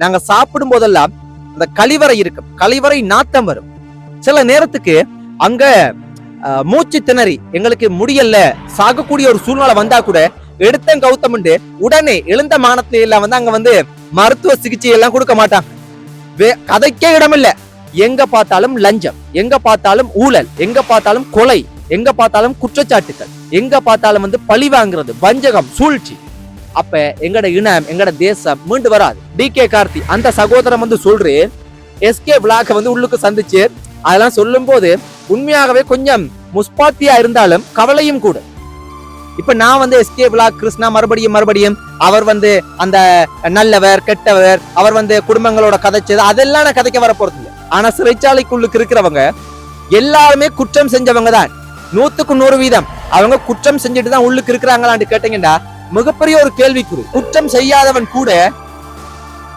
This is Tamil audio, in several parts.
நாங்க சாப்பிடும் போதெல்லாம் அந்த கழிவறை இருக்கும். கழிவறை நாத்தம் வரும். சில நேரத்துக்கு அங்க மூச்சு திணறி எங்களுக்கு முடியல சாகக்கூடிய ஒரு சூழ்நிலை வந்தா கூட எடுத்தம் கௌத்தம்ண்டு உடனே எழுந்த மானத்துல எல்லாம் வந்து அங்க வந்து மருத்துவ சிகிச்சை எல்லாம் கொடுக்க மாட்டாங்க. வே- கதைக்கே இடமில்ல. எங்க பார்த்தாலும் லஞ்சம் எங்க பார்த்தாலும் ஊழல் எங்க பார்த்தாலும் கொலை எங்க பார்த்தாலும் குற்றச்சாட்டுகள் எங்க பார்த்தாலும் வந்து பழி வாங்குறது வஞ்சகம் சூழ்ச்சி. அப்ப எங்கட இனம் எங்கட தேசம் மீண்டு வராது. டி கே கார்த்தி அந்த சகோதரன் வந்து சொல்றே எஸ்கே பிளாக் வந்து உள்ளுக்கு சந்திச்சு அதெல்லாம் சொல்லும் போது உண்மையாகவே கொஞ்சம் முஸ்பாத்தியா இருந்தாலும் கவலையும் கூட. இப்ப நான் வந்து எஸ்கே பிளாக் கிருஷ்ணா மறுபடியும் மறுபடியும் அவர் வந்து அந்த நல்லவர் கெட்டவர் அவர் வந்து குடும்பங்களோட கதைச்சது அதெல்லாம் நான் கதைக்க வர போறது இல்லை. ஆனா சிறைச்சாலைக்குள்ளுக்கு இருக்கிறவங்க எல்லாருமே குற்றம் செஞ்சவங்க தான். நூத்துக்கு நூறு வீதம். அவங்க குற்றம் செஞ்சுட்டு தான் உள்ளுக்கு இருக்கிறாங்களான்னு கேட்டீங்கன்னா மிகப்பெரிய ஒரு கேள்விக்குறி. குற்றம் செய்யாதவன் கூட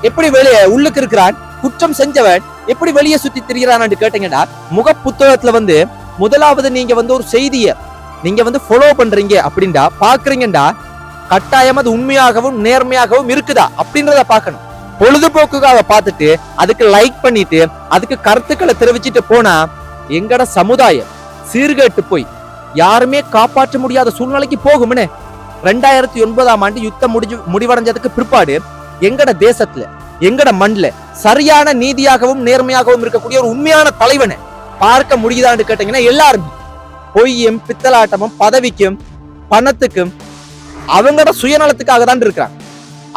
எப்படி வெளியே உள்ளுக்கு இருக்கிறான்? குற்றம் செஞ்சவன் எப்படி வெளியே சுத்தி திரிகிறான் கேட்டீங்கன்னா முக புத்தகத்துல வந்து முதலாவது நீங்க வந்து ஒரு செய்திய நீங்க வந்து ஃபாலோ பண்றீங்க அப்படின்டா பாக்குறீங்கடா கட்டாயம் அது உண்மையாகவும் நேர்மையாகவும் இருக்குதா அப்படின்றத பார்க்கணும். பொழுதுபோக்குக்காக பார்த்துட்டு அதுக்கு லைக் பண்ணிட்டு அதுக்கு கருத்துக்களை தெரிவிச்சிட்டு போனா எங்கட சமுதாயம் சீர்கேட்டு போய் யாருமே காப்பாற்ற முடியாத சூழ்நிலைக்கு போகும்னு ரெண்டாயிரத்தி ஒன்பதாம் ஆண்டு யுத்தம் முடிஞ்சு முடிவடைஞ்சதுக்கு பிற்பாடு எங்கட தேசத்துல எங்கட மண்ல சரியான நீதியாகவும் நேர்மையாகவும் இருக்கக்கூடிய ஒரு உண்மையான தலைவனை பார்க்க முடியுதான்னு கேட்டீங்கன்னா எல்லாருமே. பொய்யும் பித்தலாட்டமும் பதவிக்கும் பணத்துக்கும் அவங்களோட சுயநலத்துக்காக தான் இருக்கிறாங்க.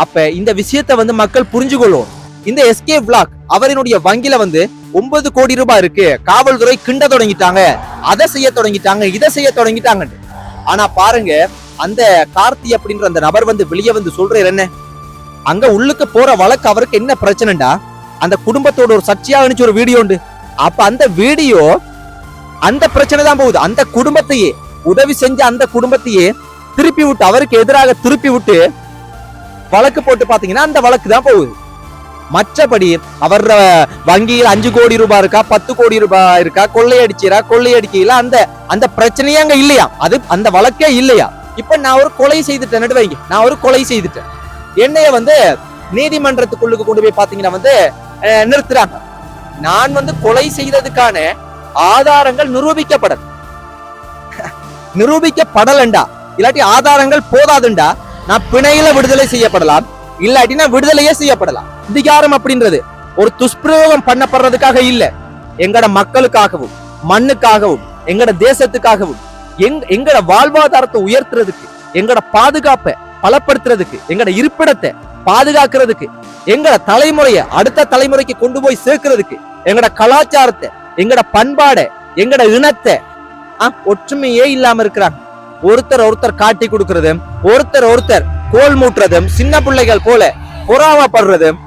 அப்ப இந்த விஷயத்தை வந்து மக்கள் புரிஞ்சு கொள்ளும் இந்த எஸ்கே பிளாக் அவரினுடைய வங்கியில வந்து ஒன்பது கோடி ரூபாய் இருக்கு. காவல்துறை கிண்ட தொடங்கிட்டாங்க. அதை செய்ய தொடங்கிட்டாங்க இதை செய்ய தொடங்கிட்டாங்க ஆனா பாருங்க அந்த கார்த்தி அப்படின்ற அந்த நபர் வந்து வெளியே வந்து சொல்றாரு என்ன? அங்க உள்ளுக்கு போற வழக்கு அவருக்கு என்ன பிரச்சனைடா? அந்த குடும்பத்தோட ஒரு சர்ச்சையா அனுப்பிச்சு ஒரு வீடியோ உண்டு. அப்ப அந்த வீடியோ அந்த பிரச்சனை தான் போகுது. அந்த குடும்பத்தையே உதவி செஞ்ச அந்த குடும்பத்தையே திருப்பி விட்டு அவருக்கு எதிராக திருப்பி விட்டு வழக்கு போட்டு பாத்தீங்கன்னா அந்த வழக்கு தான் போகுது. மற்றபடி அவர் வங்கியில் அஞ்சு கோடி ரூபாய் இருக்கா பத்து கோடி ரூபாய் இருக்கா கொள்ளையடிச்சீரா கொள்ளையடிக்கல அந்த அந்த பிரச்சனையே அங்க இல்லையா? அது அந்த வழக்கே இல்லையா? இப்ப நான் ஒரு கொலை செய்துட்டேன் வைங்க. நான் ஒரு கொலை செய்துட்டேன். என்னைய வந்து நீதிமன்றத்துக்குள்ளுக்கு கொண்டு போய் பாத்தீங்கன்னா வந்து நிறுத்துறாங்க. நான் வந்து கொலை செய்ததுக்கான ஆதாரங்கள் நிரூபிக்கப்படல். நிரூபிக்கப்படலண்டா. இல்லாட்டி ஆதாரங்கள் போதாதுண்டா. நான் பிணையில விடுதலை செய்யப்படலாம். இல்லாட்டி நான் விடுதலையே செய்யப்படலாம். அதிகாரம் அப்படின்றது. ஒரு துஷ்பிரயோகம் பண்ணப்படுறதுக்காக இல்ல. எங்கட மக்களுக்காகவும் மண்ணுக்காகவும் எங்கட தேசத்துக்காகவும் எங் எங்கட வாழ்வாதாரத்தை உயர்த்துறதுக்கு எங்கட பாதுகாப்பை பலப்படுத்துறதுக்கு எங்கட இருப்பிடத்தை பாதுகாக்கிறதுக்கு எங்கட தலைமுறையை அடுத்த தலைமுறைக்கு கொண்டு போய் சேர்க்கிறதுக்கு எங்கட கலாச்சாரத்தை எங்கட பண்பாடை எங்கட இனத்தை ஒற்றுமையே இல்லாம இருக்கிறாங்க. ஒருத்தர் ஒருத்தர் காட்டி கொடுக்கறதும் ஒருத்தர் ஒருத்தர் கோல் மூட்டுறதும் சின்ன பிள்ளைகள் போல பொறாமப்படுறதும்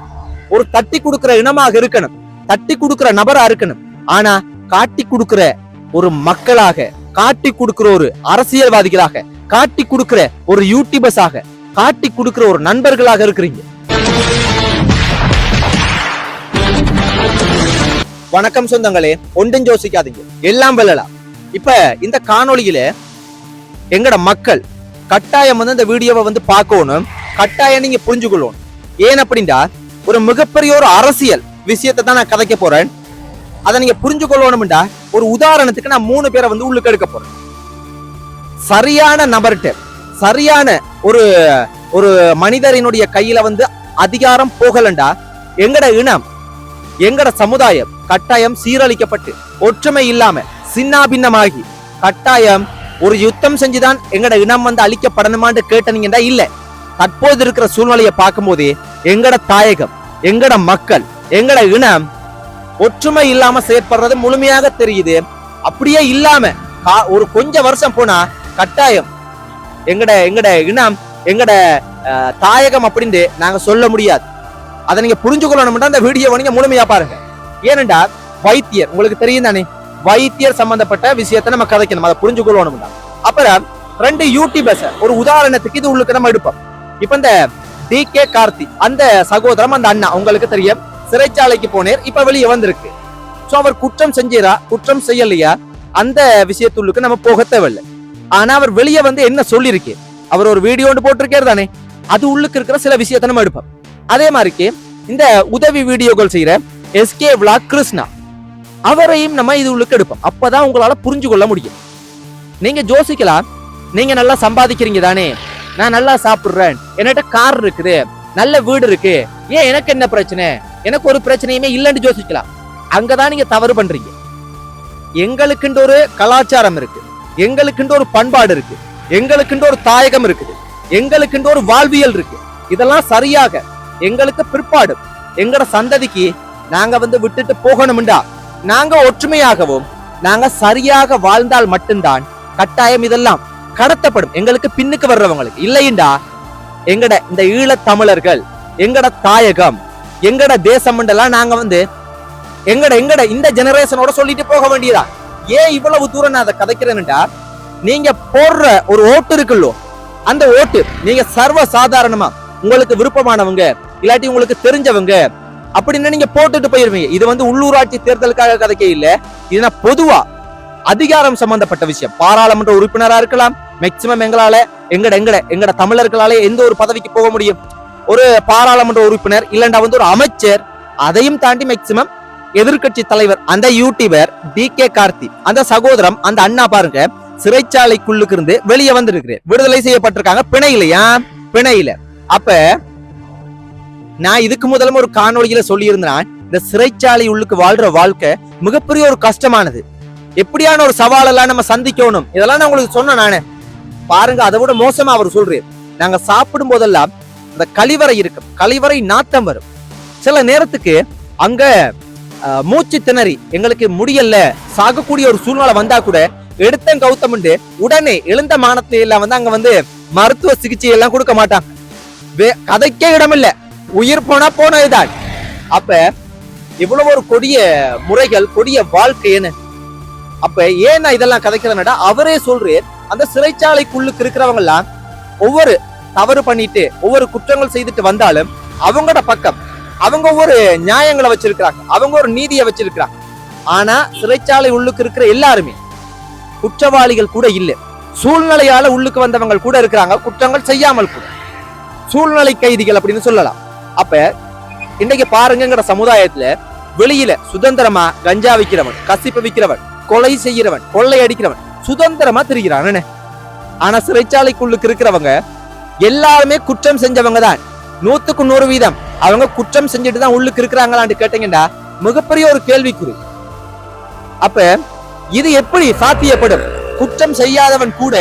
ஒரு தட்டி கொடுக்கிற இனமாக இருக்கணும் தட்டி கொடுக்கிற நபரா இருக்கணும். ஆனா காட்டி கொடுக்கிற ஒரு மக்களாக காட்டி கொடுக்கிற ஒரு அரசியல்வாதிகளாக காட்டி கொடுக்கிற ஒரு யூடியூபர்ஸாக காட்டி கொடுக்கிற ஒரு நண்பர்களாக இருக்கிறீங்க. வணக்கம் சொந்தங்களே ஒன்றும் யோசிக்காதீங்க. எல்லாம் வெல்லலாம். இப்ப இந்த காணொலியில எங்கட மக்கள் கட்டாயம் வந்து இந்த வீடியோவை வந்து பார்க்கணும். கட்டாயம் நீங்க புரிஞ்சுக்கொள்ளணும். ஏன் அப்படின்னா ஒரு மிகப்பெரிய ஒரு அரசியல் விஷயத்தை தான் நான் கதைக்க போறேன். அதை நீங்க புரிஞ்சு கொள்ளணும்டா ஒரு உதாரணத்துக்கு நான் மூணு பேரை வந்து உள்ளுக்கு எடுக்க போறேன். சரியான நபர்கிட்ட சரியான ஒரு ஒரு மனிதரினுடைய கையில வந்து அதிகாரம் போகலண்டா. எங்கட இனம் எங்கட சமுதாயம் கட்டாயம் சீரழிக்கப்பட்டு ஒற்றுமை இல்லாம சின்னாபின்னமாகி கட்டாயம் ஒரு யுத்தம் செஞ்சுதான் எங்கட இனம் வந்து அழிக்கப்படணுமான்னு கேட்டனீங்கன்னா இல்ல. தற்போது இருக்கிற சூழ்நிலையை பார்க்கும்போதே எங்கட தாயகம் எங்கட மக்கள் எங்கட இனம் ஒற்றுமை இல்லாம செயற்படுறது முழுமையாக தெரியுது. அப்படியே இல்லாம ஒரு கொஞ்ச வருஷம் போனா கட்டாயம். எங்கட எங்கட இனம் எங்கட தாயகம் அப்படின்னு நாங்க சொல்ல முடியாது. அதை நீங்க புரிஞ்சுக்கொள்ளணும்னா அந்த வீடியோவை நீங்க முழுமையா பாருங்க. ஏனென்றா வைத்தியர் உங்களுக்கு தெரியும் தானே? வைத்தியர் சம்பந்தப்பட்ட விஷயத்தை நம்ம கதைக்கணும் அதை புரிஞ்சுக்கொள்ளணும்டா. அப்புறம் ரெண்டு யூடியூபர்ஸ் ஒரு உதாரணத்துக்கு இது உள்ளுக்கு நம்ம எடுப்போம். இப்ப இந்த டி கே கார்த்தி அந்த சகோதரம் அந்த அண்ணா உங்களுக்கு தெரியும். சிறைச்சாலைக்கு போனேர் இப்ப வெளியே வந்திருக்கு. சோ அவர் குற்றம் செஞ்சீரா? குற்றம் செய்யலையா? அந்த விஷயத்துள்ளுக்கு நம்ம போக தேவையில்லை. ஆனா அவர் வெளியே வந்து என்ன சொல்லியிருக்கு அவர் ஒரு வீடியோ ஒன்று போட்டிருக்காரு தானே? அது உள்ளுக்கு இருக்கிற சில விஷயத்தை நம்ம எடுப்போம். அதே மாதிரிக்கு இந்த உதவி வீடியோக்கள் செய்யற எஸ்கே விழா கிருஷ்ணா அவரையும் நம்ம இது உள்ளுக்கு எடுப்போம். அப்பதான் உங்களால புரிஞ்சு கொள்ள முடியும். நீங்க ஜோசிக்கலாம். நீங்க நல்லா சம்பாதிக்கிறீங்க தானே? நான் நல்லா சாப்பிடுறேன். என்கிட்ட கார் இருக்குது. நல்ல வீடு இருக்கு. ஏன் எனக்கு என்ன பிரச்சனை? எனக்கு ஒரு பிரச்சனையுமே இல்லைன்னு யோசிக்கலாம். அங்கதான் நீங்க தவறு பண்றீங்க. எங்களுக்குன்ற ஒரு கலாச்சாரம் இருக்கு. எங்களுக்குன்ற ஒரு பண்பாடு இருக்கு. எங்களுக்குன்ற ஒரு தாயகம் இருக்குது. எங்களுக்குன்ற ஒரு வாழ்வியல் இருக்கு. இதெல்லாம் சரியாக எங்களுக்கு பிற்பாடு. எங்கட சந்ததிக்கு நாங்க வந்து விட்டுட்டு போகணும்டா. நாங்க ஒற்றுமையாகவும் நாங்க சரியாக வாழ்ந்தால் மட்டும்தான் கட்டாயம் இதெல்லாம் கடத்தப்படும். எங்களுக்கு பின்னுக்கு வர்றவங்களுக்கு. இல்லையின்டா எங்கட இந்த ஈழத் தமிழர்கள் எங்கட தாயகம் எங்கட தேசம் எல்லாம் நாங்க வந்து எங்கட எங்கட இந்த ஜெனரேஷனோட சொல்லிட்டு போக வேண்டியதா? ஏன் இவ்வளவு தூரம் நான் அதை கதைக்கிறேன்டா நீங்க போடுற ஒரு ஓட்டு இருக்குல்லோ அந்த ஓட்டு நீங்க சர்வ சாதாரணமா உங்களுக்கு விருப்பமானவங்க இல்லாட்டி உங்களுக்கு தெரிஞ்சவங்க அப்படின்னு நீங்க போட்டுட்டு போயிருவீங்க. இது வந்து உள்ளூராட்சி தேர்தலுக்காக கதைக்க இல்ல இது பொதுவா அதிகாரம் சம்பந்தப்பட்ட விஷயம். பாராளுமன்ற உறுப்பினரா இருக்கலாம் மேக்சிமம் எங்களால எங்கட எங்கட எங்கட தமிழர்களாலே எந்த ஒரு பதவிக்கு போக முடியும்? ஒரு பாராளுமன்ற உறுப்பினர் இல்லைண்டா வந்து ஒரு அமைச்சர் அதையும் தாண்டி மேக்சிமம் எதிர்க்கட்சி தலைவர் அந்த யூடியூபர் டி கே கார்த்தி அந்த சகோதரம் அந்த அண்ணா பாருங்க சிறைச்சாலைக்குள்ளுக்கு இருந்து வெளியே வந்திருக்கிறேன் விடுதலை செய்யப்பட்டிருக்காங்க. பிணையிலையா பிணையில. அப்ப நான் இதுக்கு முதலும் ஒரு காணொலியில சொல்லியிருந்தேன் இந்த சிறைச்சாலை உள்ளுக்கு வாழ்ற வாழ்க்கை மிகப்பெரிய ஒரு கஷ்டமானது. எப்படியான ஒரு சவாலெல்லாம் நம்ம சந்திக்கணும்? இதெல்லாம் நான் உங்களுக்கு சொன்னேன் நானு. பாருங்க அதை விட மோசமா அவர் சொல்றாரு. நாங்க சாப்பிடும் போதெல்லாம் இந்த கழிவறை இருக்கும். கழிவறை நாத்தம் வரும். சில நேரத்துக்கு அங்க மூச்சு திணறி எங்களுக்கு முடியல சாகக்கூடிய ஒரு சூழ்நிலை வந்தா கூட எடுத்தம் கௌத்தம்ண்டு உடனே எழுந்த மானத்துல எல்லாம் வந்து அங்க வந்து மருத்துவ சிகிச்சை எல்லாம் கொடுக்க மாட்டாங்க. வே- கதைக்கே இடமில்ல. உயிர் போனா போனதுதான். அப்ப இவ்வளவு ஒரு கொடிய முறைகள் கொடிய வாழ்க்கைன்னு. அப்ப ஏன் நான் இதெல்லாம் கதைக்கிறேன்னா அவரே சொல்றேன் அந்த சிறைச்சாலைக்குள்ளுக்கு இருக்கிறவங்க எல்லாம் ஒவ்வொரு தவறு பண்ணிட்டு ஒவ்வொரு குற்றங்கள் செய்துட்டு வந்தாலும் அவங்களோட பக்கம் அவங்க ஒவ்வொரு நியாயங்களை வச்சிருக்கிறாங்க. அவங்க ஒரு நீதியை வச்சிருக்கிறாங்க. ஆனா சிறைச்சாலை உள்ளுக்கு இருக்கிற எல்லாருமே குற்றவாளிகள் கூட இல்ல. சூழ்நிலையால உள்ளுக்கு வந்தவங்க கூட இருக்கிறாங்க. குற்றங்கள் செய்யாமல் கூட. சூழ்நிலை கைதிகள் அப்படின்னு சொல்லலாம். அப்ப இன்னைக்கு பாருங்கங்கிற சமுதாயத்துல வெளியில சுதந்திரமா கஞ்சா விற்கிறவன் கசிப்பு விற்கிறவன் கொலை செய்யறவன் கொள்ளை அடிக்கிறவன் சுதந்திரமா திரிகிறான். ஆனா சிறைச்சாலைக்குள்ளுக்கு இருக்கிறவங்க எல்லாருமே குற்றம் செஞ்சவங்க தான். நூத்துக்கு நூறு வீதம். அவங்க குற்றம் செஞ்சுட்டு தான் உள்ளுக்கு இருக்கிறாங்களான்னு கேட்டீங்கன்னா மிகப்பெரிய ஒரு கேள்விக்குறி. அப்ப இது எப்படி சாத்தியப்படும்? குற்றம் செய்யாதவன் கூட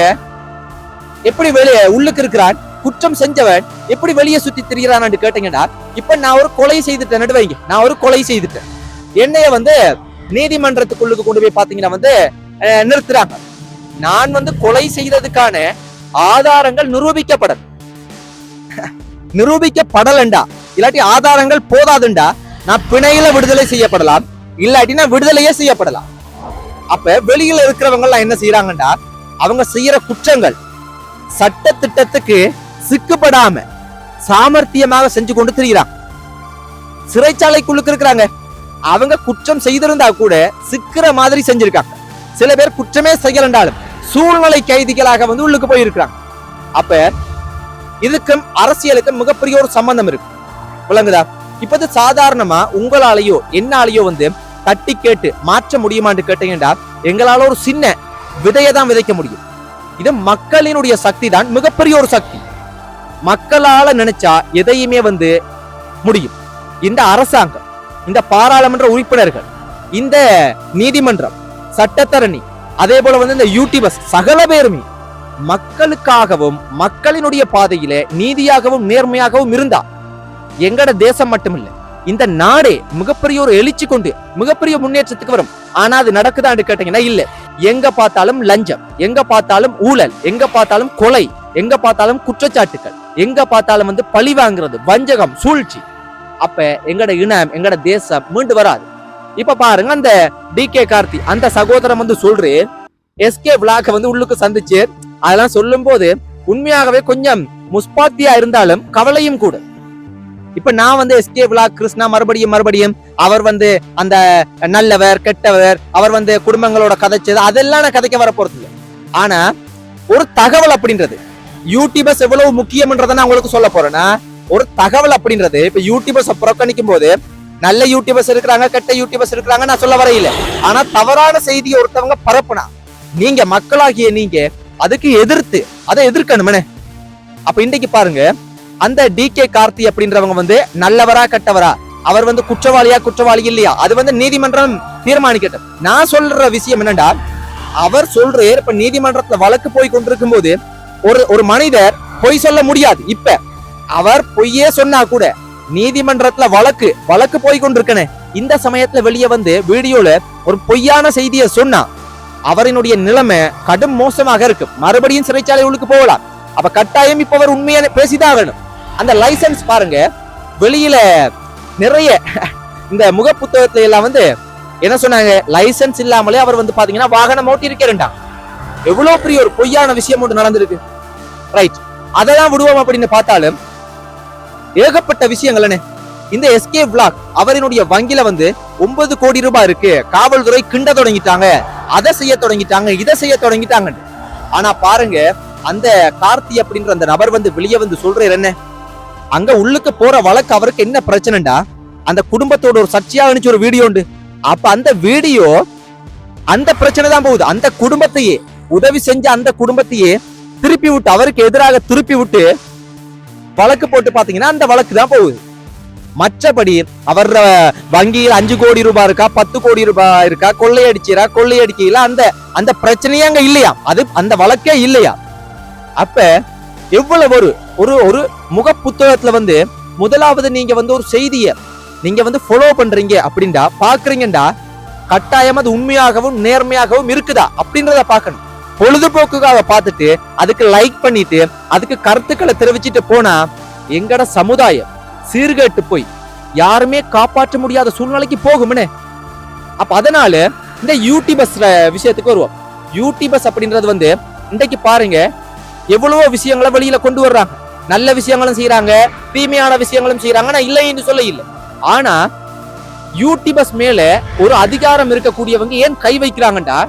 எப்படி வெளியே உள்ளுக்கு இருக்கிறான்? குற்றம் செஞ்சவன் எப்படி வெளியே சுத்தி திரிகிறான்னு கேட்டீங்கன்னா இப்ப நான் ஒரு கொலை செய்துட்டேன் நடுவைங்க நான் ஒரு கொலை செய்துட்டேன். என்னைய வந்து நீதிமன்றத்துக்குள்ளுக்கு கொண்டு போய் பாத்தீங்கன்னா வந்து நிறுத்துறாங்க. நான் வந்து கொலை செய்ததுக்கான ஆதாரங்கள் நிரூபிக்கப்படல் நிரூபிக்கப்படலண்டா. இல்லாட்டி ஆதாரங்கள் போதாதுண்டா. நான் பிணையில விடுதலை செய்யப்படலாம். இல்லாட்டி நான் விடுதலையே செய்யப்படலாம். அப்ப வெளியில இருக்கிறவங்க என்ன செய்யறாங்கண்டா அவங்க செய்யற குற்றங்கள் சட்ட திட்டத்துக்கு சிக்கப்படாம சாமர்த்தியமாக செஞ்சு கொண்டு திரிகிறாங்க சிறைச்சாலைக்குள்ளுக்கு இருக்கிறாங்க. அவங்க குற்றம் செய்திருந்தா கூட சிக்கிற மாதிரி செஞ்சிருக்காங்க. சில பேர் குற்றமே செய்யலண்டாலும் சூழ்நிலை கைதிகளாக வந்து உள்ளுக்கு போயிருக்கிறாங்க. அப்ப இதுக்கும் அரசியலுக்கும் மிகப்பெரிய ஒரு சம்பந்தம் இருக்கு. விளங்குதா? இப்போது சாதாரணமா உங்களாலேயோ என்னாலேயோ வந்து தட்டி கேட்டு மாற்ற முடியுமான்னு கேட்டீங்கன்னா எங்களால ஒரு சின்ன விதையை தான் விதைக்க முடியும். இது மக்களினுடைய சக்தி தான் மிகப்பெரிய ஒரு சக்தி. மக்களால நினைச்சா எதையுமே வந்து முடியும். இந்த அரசாங்கம் இந்த பாராளுமன்ற உறுப்பினர்கள் இந்த நீதிமன்றம் சட்டத்தரணி அதே போல வந்து இந்த யூடியூபர்ஸ் சகல பேருமே மக்களுக்காகவும் மக்களினுடைய பாதையில நீதியாகவும் நேர்மையாகவும் இருந்தா எங்கட தேசம் மட்டுமில்லை இந்த நாடே மிகப்பெரிய ஒரு எழுச்சி கொண்டு மிகப்பெரிய முன்னேற்றத்துக்கு வரும். ஆனா அது நடக்குதான்னு கேட்டீங்கன்னா இல்ல. எங்க பார்த்தாலும் லஞ்சம் எங்க பார்த்தாலும் ஊழல் எங்க பார்த்தாலும் கொலை எங்க பார்த்தாலும் குற்றச்சாட்டுகள் எங்க பார்த்தாலும் வந்து பழி வாங்குறது வஞ்சகம் சூழ்ச்சி. அப்ப எங்கட இனம் எங்கட தேசம் மீண்டு வராது. இப்ப பாருங்க அந்த டி கே கார்த்தி அந்த சகோதரன் வந்து சொல்றே எஸ்கே விளாக வந்து உள்ளுக்கு சந்திச்சு அதெல்லாம் சொல்லும் போது உண்மையாகவே கொஞ்சம் முஸ்பாத்தியா இருந்தாலும் கவலையும் கூட. இப்ப நான் வந்து எஸ்கே விளாக் கிருஷ்ணா மறுபடியும் மறுபடியும் அவர் வந்து அந்த நல்லவர் கெட்டவர் அவர் வந்து குடும்பங்களோட கதைச்சது அதெல்லாம் நான் கதைக்க வர போறது இல்லை. ஆனா ஒரு தகவல் அப்படின்றது யூடியூபர்ஸ் எவ்வளவு முக்கியம்ன்றதை நான் உங்களுக்கு சொல்ல போறேன்னா ஒரு தகவல் அப்படின்றது இப்ப யூடியூபர்ஸ் புறக்கணிக்கும் போது நல்ல யூடியூபர்ஸ் இருக்கிறாங்க கெட்ட யூடியூபர்ஸ் இருக்கிறாங்க நான் சொல்ல வரையில. ஆனா தவறான செய்தியை ஒருத்தவங்க பரப்புனா நீங்க மக்களாகிய நீங்க அதுக்கு எதிர்த்து அதை எதிர்க்கணுமே அப்ப இன்னைக்கு பாருங்க அந்த டி கே கார்த்தி அப்படின்றவங்க வந்து நல்லவரா கெட்டவரா அவர் வந்து குற்றவாளியா குற்றவாளி இல்லையா? அது வந்து நீதிமன்றம் தீர்மானிக்கட்டும். நான் சொல்ற விஷயம் என்னடா அவர் சொல்ற இப்ப நீதிமன்றத்துல வழக்கு போய் கொண்டிருக்கும் போது ஒரு ஒரு மனிதர் பொய் சொல்ல முடியாது. இப்ப அவர் பொய்யே சொன்னா கூட நீதிமன்றத்துல வழக்கு வழக்கு போய் கொண்டிருக்கனே. இந்த சமயத்துல வெளியே வந்து வீடியோல ஒரு பொய்யான செய்தியை சொன்னா அவரினுடைய நிலைமை கடும் மோசமாக இருக்கும். மறுபடியும் சிறைச்சாலை உள்ளுக்கு போகலாம். அப்ப கட்டாயம் இப்ப அவர் உண்மையான பேசிதான் ஆகணும் அந்த லைசன்ஸ் பாருங்க. வெளியில நிறைய இந்த முக புத்தகத்துல எல்லாம் வந்து என்ன சொன்னாங்க? லைசன்ஸ் இல்லாமலே அவர் வந்து பாத்தீங்கன்னா வாகனம் ஓட்டி இருக்கிறேன்டா எவ்வளவு பெரிய ஒரு பொய்யான விஷயம் ஒன்று நடந்திருக்கு. ரைட் அதெல்லாம் விடுவோம் அப்படின்னு பார்த்தாலும் ஏகப்பட்ட விஷயங்கள் இந்த எஸ்கே பிளாக் அவரினுடைய வங்கியில வந்து ஒன்பது கோடி ரூபாய் இருக்கு. காவல்துறை கிண்ட தொடங்கிட்டாங்க. அதை செய்ய தொடங்கிட்டாங்க இதை செய்ய தொடங்கிட்டாங்க. ஆனா பாருங்க அந்த கார்த்தி அப்படின்ற அந்த நபர் வந்து வெளியே வந்து சொல்றாரு என்ன அங்க உள்ளுக்கு போற வழக்கு அவருக்கு என்ன பிரச்சனைடா? அந்த குடும்பத்தோட ஒரு சர்ச்சையா இருந்துச்சு ஒரு வீடியோ உண்டு. அப்ப அந்த வீடியோ அந்த பிரச்சனை தான் போகுது. அந்த குடும்பத்தையே உதவி செஞ்ச அந்த குடும்பத்தையே திருப்பி விட்டு அவருக்கு எதிராக திருப்பி விட்டு வழக்கு போட்டு பாத்தீங்கன்னா அந்த வழக்கு தான் போகுது. மற்றபடி அவர் வங்கியில் அஞ்சு கோடி ரூபாய் இருக்கா பத்து கோடி ரூபாய் இருக்கா கொள்ளையடிச்சிரா கொள்ளையடிக்கல அந்த அந்த பிரச்சனையே அங்க இல்லையா? அது அந்த வழக்கே இல்லையா? அப்ப எவ்வளவு ஒரு ஒரு ஒரு முக புத்தகத்துல வந்து முதலாவது நீங்க வந்து ஒரு செய்திய நீங்க வந்து ஃபாலோ பண்றீங்க அப்படின்டா பாக்குறீங்கடா கட்டாயம் அது உண்மையாகவும் நேர்மையாகவும் இருக்குதா அப்படின்றத பார்க்கணும். பொழுதுபோக்குக்காக பார்த்துட்டு அதுக்கு லைக் பண்ணிட்டு அதுக்கு கருத்துக்களை தெரிவிச்சிட்டு போனா எங்கட சமுதாயம் சீர்கேட்டு போய் யாருமே காப்பாற்ற முடியாத சூழ்நிலைக்கு போகும்னே. அப்ப அதனால இந்த யூடியூபர்ஸ் விஷயத்துக்கு வருவோம். யூடியூபர்ஸ் அப்படின்றது வந்து இன்றைக்கு பாருங்க எவ்வளவோ விஷயங்களை வெளியில கொண்டு வர்றாங்க. நல்ல விஷயங்களும் செய்யறாங்க தீமையான விஷயங்களும் செய்யறாங்க நான் இல்லைன்னு சொல்ல இல்லை. ஆனா யூடியூபர்ஸ் மேல ஒரு அதிகாரம் இருக்கக்கூடியவங்க ஏன் கை வைக்கிறாங்கடா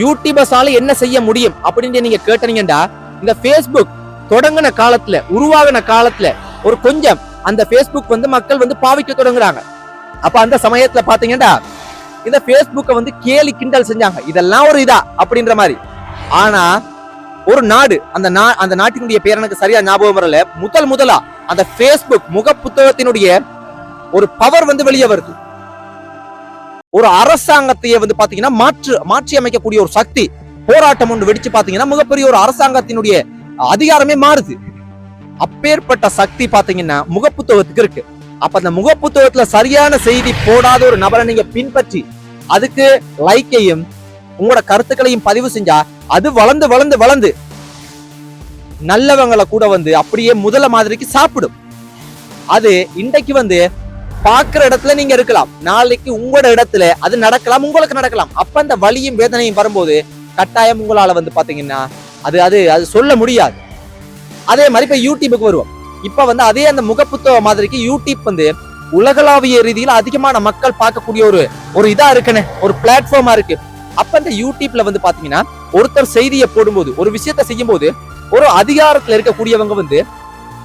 யூடியூபர்ஸால என்ன செய்ய முடியும் அப்படின்னு நீங்க கேட்டனீங்கடா இந்த ஃபேஸ்புக் தொடங்கின காலத்துல உருவாகின காலத்துல ஒரு கொஞ்சம் அந்த ஃபேஸ்புக் வந்து மக்கள் வந்து பாவிக்க தொடங்குறாங்க. அப்ப அந்த சமயத்துல பாத்தீங்கன்னா இந்த ஃபேஸ்புக்கை வந்து கேலி கிண்டல் செஞ்சாங்க. இதெல்லாம் ஒரு இதா அப்படின்ற மாதிரி. ஆனா ஒரு நாடு அந்த நா அந்த நாட்டினுடைய பேர் எனக்கு சரியா ஞாபகம் வரல. முதல் முதலா அந்த ஃபேஸ்புக் முக புத்தகத்தினுடைய ஒரு பவர் வந்து வெளியே வருது. ஒரு அரசாங்கத்தையே வந்து பாத்தீங்கன்னா மாற்று மாற்றி அமைக்கக்கூடிய ஒரு சக்தி போராட்டம் ஒன்று வெடிச்சு பாத்தீங்கன்னா மிகப்பெரிய ஒரு அரசாங்கத்தினுடைய அதிகாரமே மாறுது. அப்பேற்பட்ட சக்தி பாத்தீங்கன்னா முகப்புத்தகத்துக்கு இருக்கு. அப்ப அந்த முகப்புத்தகத்துல சரியான செய்தி போடாத ஒரு நபரை நீங்க பின்பற்றி அதுக்கு லைக்கையும் உங்களோட கருத்துக்களையும் பதிவு செஞ்சா அது வளர்ந்து வளர்ந்து வளர்ந்து நல்லவங்களை கூட வந்து அப்படியே முதல மாதிரிக்கு சாப்பிடும். அது இன்றைக்கு வந்து பாக்குற இடத்துல நீங்க இருக்கலாம். நாளைக்கு உங்களோட இடத்துல அது நடக்கலாம் உங்களுக்கு நடக்கலாம். அப்ப அந்த வலியும் வேதனையும் வரும்போது கட்டாயம் உங்களால வந்து பாத்தீங்கன்னா அது அது அது சொல்ல முடியாது. அதே மாதிரி இப்ப யூடியூபுக்கு வருவோம். இப்ப வந்து அதே அந்த முகப்புத்தக மாதிரிக்கு யூடியூப் வந்து உலகளாவிய ரீதியில அதிகமான மக்கள் பார்க்கக்கூடிய ஒரு ஒரு இதா இருக்குன்னு ஒரு பிளாட்ஃபார்மா இருக்கு. அப்ப இந்த யூடியூப்ல வந்து பாத்தீங்கன்னா ஒருத்தர் செய்தியை போடும்போது ஒரு விஷயத்த செய்யும் போது ஒரு அதிகாரத்துல இருக்கக்கூடியவங்க வந்து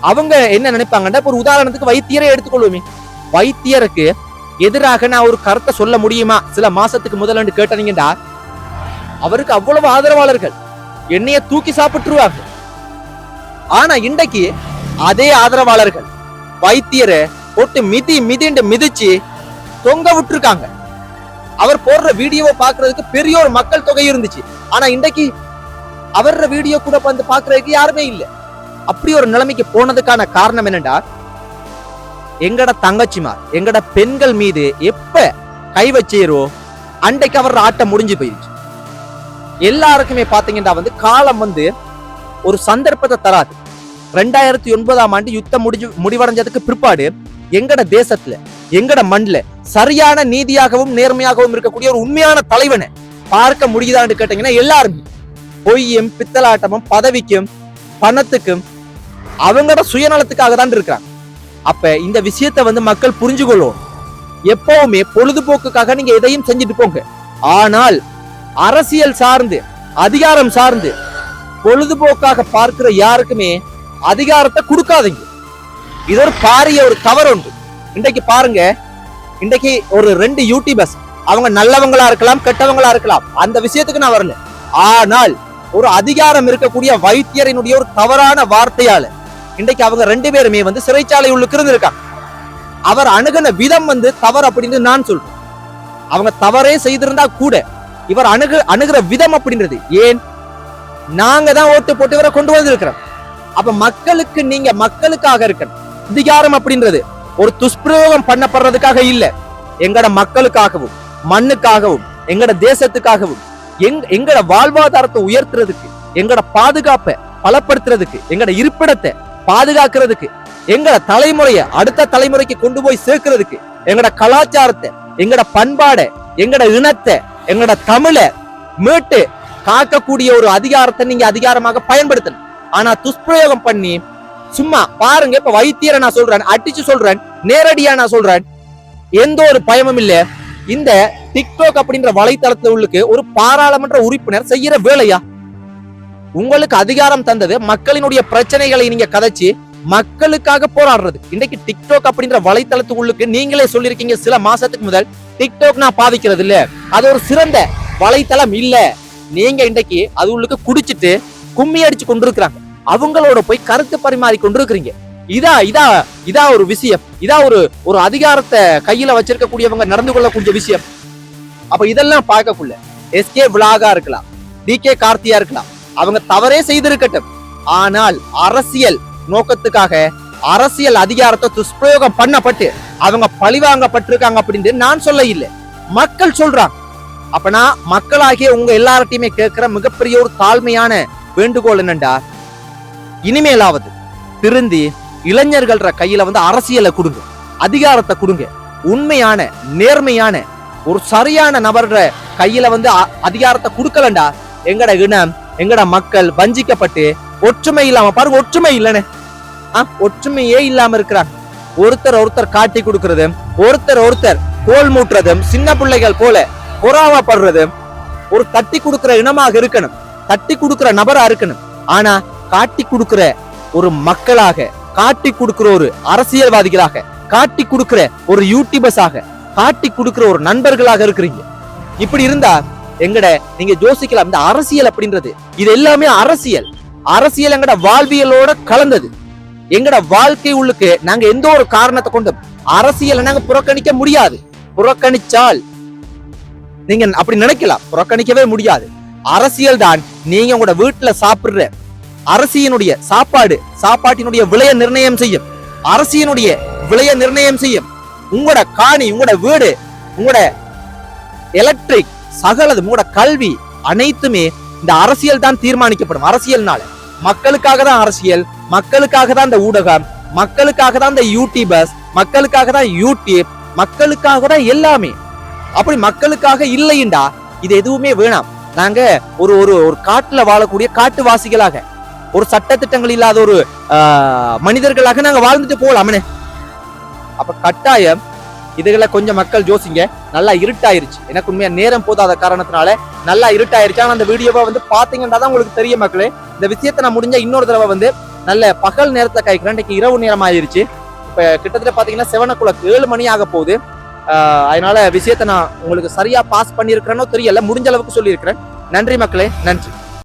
அவங்க என்ன நினைப்பாங்கன்னா ஒரு உதாரணத்துக்கு வைத்தியரை எடுத்துக்கொள்வோமே. வைத்தியருக்கு எதிராக நான் ஒரு கருத்தை சொல்ல முடியுமா? சில மாசத்துக்கு முதல்ல கேட்டனீங்கடா. அவருக்கு அவ்வளவு ஆதரவாளர்கள். என்னைய தூக்கி சாப்பிட்டுருவாங்க. ஆனா இன்றைக்கு அதே ஆதரவாளர்கள் வைத்தியரை போட்டு மிதி மிதிண்டு மிதிச்சு தொங்க விட்டுருக்காங்க. அவர் போடுற வீடியோவை பாக்குறதுக்கு பெரிய ஒரு மக்கள் தொகை இருந்துச்சு. ஆனா இன்றைக்கு அவர வீடியோ கூட வந்து பாக்குறதுக்கு யாருமே இல்லை. அப்படி ஒரு நிலைமைக்கு போனதுக்கான காரணம் என்னண்டா எங்கட தங்கச்சிமார் எங்கட பெண்கள் மீது எப்ப கை வச்சீரோ அன்றைக்கு அவர் ஆட்டம் முடிஞ்சு போயிடுச்சு எல்லாருக்குமே பாத்தீங்கன்னா வந்து காலம் வந்து ஒரு சந்தர்ப்பத்தை தராது. ரெண்டாயிரத்தி ஒன்பதாம் ஆண்டு யுத்தம் முடிஞ்சு முடிவடைஞ்சதுக்கு பிற்பாடு எங்கட தேசத்துல எங்கட மண்ல சரியான நீதியாகவும் நேர்மையாகவும் இருக்கக்கூடிய ஒரு உண்மையான தலைவனை பார்க்க முடியுதான்னு கேட்டீங்கன்னா எல்லாருமே. பொய்யும் பித்தலாட்டமும் பதவிக்கும் பணத்துக்கும் அவங்களோட சுயநலத்துக்காக தான் இருக்கிறாங்க. அப்ப இந்த விஷயத்தை வந்து மக்கள் புரிஞ்சு கொள்ளும் எப்பவுமே பொழுதுபோக்குக்காக நீங்க எதையும் செஞ்சுட்டு போங்க. ஆனால் அரசியல் சார்ந்து அதிகாரம் சார்ந்து பொழுதுபோக்காக பார்க்கிற யாருக்குமே அதிகாரத்தை கொடுக்காதீங்க. இது ஒரு பாரிய ஒரு தவறு உண்டு இன்றைக்கு பாருங்க இன்றைக்கு ஒரு ரெண்டு யூடியூபர்ஸ் அவங்க நல்லவங்களா இருக்கலாம் கெட்டவங்களா இருக்கலாம் அந்த விஷயத்துக்கு நான் வரல. ஆனால் ஒரு அதிகாரம் இருக்கக்கூடிய வைத்தியரினுடைய ஒரு தவறான வார்த்தையால இன்றைக்கு அவங்க ரெண்டு பேருமே வந்து சிறைச்சாலை உள்ளுக்கு இருந்திருக்காங்க. அவர் அணுகுன விதம் வந்து தவறு அப்படின்னு நான் சொல்றேன். அவங்க தவறே செய்திருந்தா கூட இவர் அணுகு அணுகிற விதம் அப்படின்றது ஏன்? நாங்க தான் ஓட்டு போட்டு இவரை கொண்டு வந்திருக்கிறோம். அப்ப மக்களுக்கு நீங்க மக்களுக்காக இருக்கணும். அதிகாரம் அப்படின்றது ஒரு துஷ்பிரயோகம் பண்ணப்படுறதுக்காக இல்ல. எங்கட மக்களுக்காகவும் மண்ணுக்காகவும் எங்கட தேசத்துக்காகவும் எங் எங்கட வாழ்வாதாரத்தை உயர்த்துறதுக்கு எங்கட பாதுகாப்பை பலப்படுத்துறதுக்கு எங்கட இருப்பிடத்தை பாதுகாக்கிறதுக்கு எங்கட தலைமுறைய அடுத்த தலைமுறைக்கு கொண்டு போய் சேர்க்கிறதுக்கு எங்கட கலாச்சாரத்தை எங்கட பண்பாடை எங்கட இனத்தை எங்கட தமிழை மீட்டு காக்கக்கூடிய ஒரு அதிகாரத்தை நீங்க அதிகாரமாக பயன்படுத்தணும். ஆனா துஷ்பிரயோகம் பண்ணி சும்மா பாருங்க இப்ப வைத்தியரை நான் சொல்றேன் அடிச்சு சொல்றேன் நேரடியா நான் சொல்றேன் எந்த ஒரு பயமும் இல்ல. இந்த டிக்டாக் அப்படின்ற வலைத்தளத்துல உள்ளுக்கு ஒரு பாராளுமன்ற உறுப்பினர் செய்யற வேலையா? உங்களுக்கு அதிகாரம் தந்தது மக்களினுடைய பிரச்சனைகளை நீங்க கதைச்சு மக்களுக்காக போராடுறது. இன்னைக்கு டிக்டாக் அப்படின்ற வலைத்தளத்துக்குள்ளுக்கு நீங்களே சொல்லிருக்கீங்க சில மாசத்துக்கு முதல் டிக்டாக் நான் பாதிக்கிறது இல்ல. அது ஒரு சிறந்த வலைத்தளம் இல்ல. நீங்க இன்னைக்கு அது உள்ளுக்கு குடிச்சிட்டு கும்மி அடிச்சு கொண்டிருக்கிறாங்க. அவங்களோட போய் கருத்து பரிமாறி கொண்டிருக்கிறீங்க. இதா இதா இதா ஒரு விஷயம். இதா ஒரு ஒரு அதிகாரத்தை கையில வச்சிருக்கக்கூடியவங்க நடந்து கொள்ளக்கூடிய விஷயம். அப்ப இதெல்லாம் பார்க்கக்குள்ள எஸ்கே விலாகா இருக்கலாம் டி கே கார்த்தியா இருக்கலாம் அவங்க தவறே செய்திருக்கட்டும். ஆனால் அரசியல் நோக்கத்துக்காக அரசியல் அதிகாரத்தை துஷ்பிரயோகம் பண்ணப்பட்டு அவங்க பழிவாங்கப்பட்டிருக்காங்க அப்படின்னு நான் சொல்ல இல்லை மக்கள் சொல்றாங்க. அப்பனா மக்களாகிய உங்க எல்லார்ட்டையுமே கேட்கிற மிகப்பெரிய ஒரு தாழ்மையான வேண்டுகோள் என்னண்டா? இனிமேலாவது திருந்தி இளைஞர்கள்ற கையில வந்து அரசியலை கொடுங்க. அதிகாரத்தை கொடுங்க. உண்மையான நேர்மையான ஒரு சரியான நபர்ற கையில வந்து அதிகாரத்தை கொடுக்கலண்டா? எங்கட இனம் எங்கட மக்கள் வஞ்சிக்கப்பட்டு ஒற்றுமை இல்லாம பாருங்க ஒற்றுமை இல்லைன்னு ஆ, ஒற்றுமையே இல்லாம இருக்கிறாங்க ஒருத்தர் ஒருத்தர் காட்டி கொடுக்கறது ஒருத்தர் ஒருத்தர் கோல் மூட்டுறதும் சின்ன பிள்ளைகள் போல பொறாமப்படுறதும் ஒரு தட்டி கொடுக்கிற இனமாக இருக்கணும் தட்டி கொடுக்கிற நபரா இருக்கணும். ஆனா காட்டி கொடுக்கிற ஒரு மக்களாக காட்டி கொடுக்கிற ஒரு அரசியல்வாதிகளாக காட்டி கொடுக்கிற ஒரு யூடியூபர்ஸாக காட்டி கொடுக்கிற ஒரு நண்பர்களாக இருக்கிறீங்க. இப்படி இருந்தா எங்கட? நீங்க யோசிக்கலாம் இந்த அரசியல் அப்படின்றது. இது எல்லாமே அரசியல். அரசியல் எங்கட வாழ்வியலோட கலந்தது. எங்கட வாழ்க்கை உள்ளுக்கு நாங்க எந்த ஒரு காரணத்தை கொண்டும் அரசியலை நாங்க புறக்கணிக்க முடியாது. புறக்கணிச்சால் நீங்க அப்படி நினைக்கலாம். புறக்கணிக்கவே முடியாது. அரசியல் தான் நீங்க உங்களோட வீட்டுல சாப்பிடுற அரசியனுடைய சாப்பாடு சாப்பாட்டினுடைய விலைய நிர்ணயம் செய்யும். அரசியனுடைய விலைய நிர்ணயம் செய்யும். உங்களோட காணி உங்களோட வீடு உங்களோட எலக்ட்ரிக் சகலது உங்களோட கல்வி அனைத்துமே இந்த அரசியல் தான் தீர்மானிக்கப்படும். அரசியல்னால மக்களுக்காக தான் அரசியல் மக்களுக்காக தான் இந்த ஊடகம் மக்களுக்காக தான் இந்த யூடியூபர்ஸ் மக்களுக்காக தான் யூடியூப் மக்களுக்காக தான் எல்லாமே. அப்படி மக்களுக்காக இல்லைண்டா இது எதுவுமே வேணாம். நாங்க ஒரு ஒரு ஒரு காட்டுல வாழக்கூடிய காட்டுவாசிகளாக ஒரு சட்டத்திட்டங்கள் இல்லாத ஒரு ஆஹ், மனிதர்களாக நாங்க வாழ்ந்துட்டு போகலாமே அப்ப கட்டாயம் இதுகளை கொஞ்சம் மக்கள் ஜோசிங்க. நல்லா இருட்டாயிருச்சு. எனக்கு உண்மையா நேரம் போதாத காரணத்தினால நல்லா இருட்டாயிருச்சு. ஆனா அந்த வீடியோவை வந்து பாத்தீங்கன்னா தான் உங்களுக்கு தெரிய மக்களே. இந்த விஷயத்தை நான் முடிஞ்ச இன்னொரு தடவை வந்து நல்ல பகல் நேரத்தை கைக்கிறேன் இன்னைக்கு இரவு நேரம் ஆயிருச்சு இப்ப கிட்டத்தட்ட பாத்தீங்கன்னா செவன் ஓ ஏழு மணி ஆக போகுது. அதனால விஷயத்தை நான் உங்களுக்கு சரியா பாஸ் பண்ணியிருக்கிறேனோ தெரியல. முடிஞ்ச அளவுக்கு சொல்லியிருக்கிறேன். நன்றி மக்களே. நன்றி.